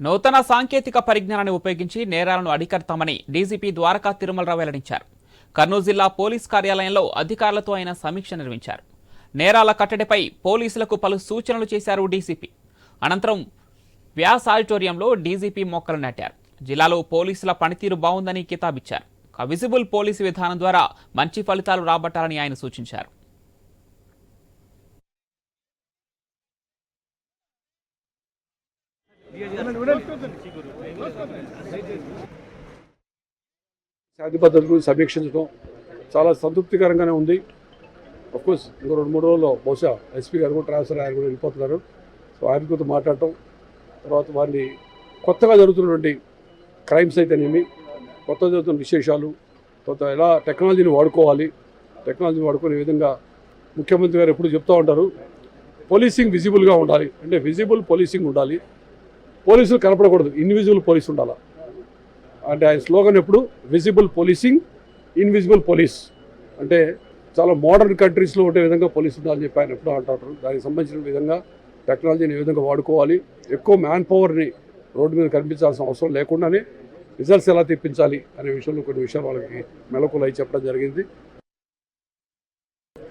నూతన సాంకేతిక పరిజ్ఞానాన్ని ఉపయోగించి నేరాలను అడికడతామని డీజీపీ ద్వారకా తిరుమలరావు వెల్లడించారు. కర్నూలు జిల్లా పోలీస్ కార్యాలయంలో అధికారులతో ఆయన సమీక్ష నిర్వహించారు. నేరాల కట్టడిపై పోలీసులకు పలు సూచనలు చేశారు డీసీపీ అనంతరం వ్యాస్ ఆడిటోరియంలో డీజీపీ మొక్కలు నాటారు. జిల్లాలో పోలీసుల పనితీరు బాగుందని కితాబిచ్చారు. విజిబుల్ పోలీసు విధానం ద్వారా మంచి ఫలితాలు రాబట్టాలని ఆయన సూచించారు. శాంతి భద్రతల గురించి సమీక్షించడం చాలా సంతృప్తికరంగానే ఉంది. కోర్స్ ఇంకో రెండు మూడు రోజుల్లో బహుశా ఎస్పీ గారు కూడా ట్రాన్స్ఫర్ ఆయన కూడా వెళ్ళిపోతున్నారు. సో ఆయన గురించి మాట్లాడటం తర్వాత వారిని కొత్తగా జరుగుతున్నటువంటి క్రైమ్స్ అయితేనేమి కొత్తగా జరుగుతున్న విశేషాలు తర్వాత ఎలా టెక్నాలజీని వాడుకోవాలి టెక్నాలజీని వాడుకునే విధంగా ముఖ్యమంత్రి గారు ఎప్పుడు చెప్తూ ఉంటారు. పోలీసింగ్ విజిబుల్గా ఉండాలి. అంటే విజిబుల్ పోలీసింగ్ ఉండాలి. పోలీసులు కనపడకూడదు. ఇన్విజిబుల్ పోలీస్ ఉండాలి? అంటే ఆయన స్లోగన్ ఎప్పుడు? విజిబుల్ పోలీసింగ్ ఇన్విజిబుల్ పోలీస్ అంటే చాలా మోడర్న్ కంట్రీస్లో ఉండే విధంగా పోలీస్ ఉండాలని చెప్పి ఆయన ఎప్పుడూ అంటారు దానికి సంబంధించిన విధంగా టెక్నాలజీని ఏ విధంగా వాడుకోవాలి? ఎక్కువ మ్యాన్ పవర్ని రోడ్డు మీద కనిపించాల్సిన అవసరం లేకుండానే రిజల్ట్స్ ఎలా తెప్పించాలి? అనే విషయంలో కొన్ని విషయాలు వాళ్ళకి మెలకులు అయి చెప్పడం జరిగింది.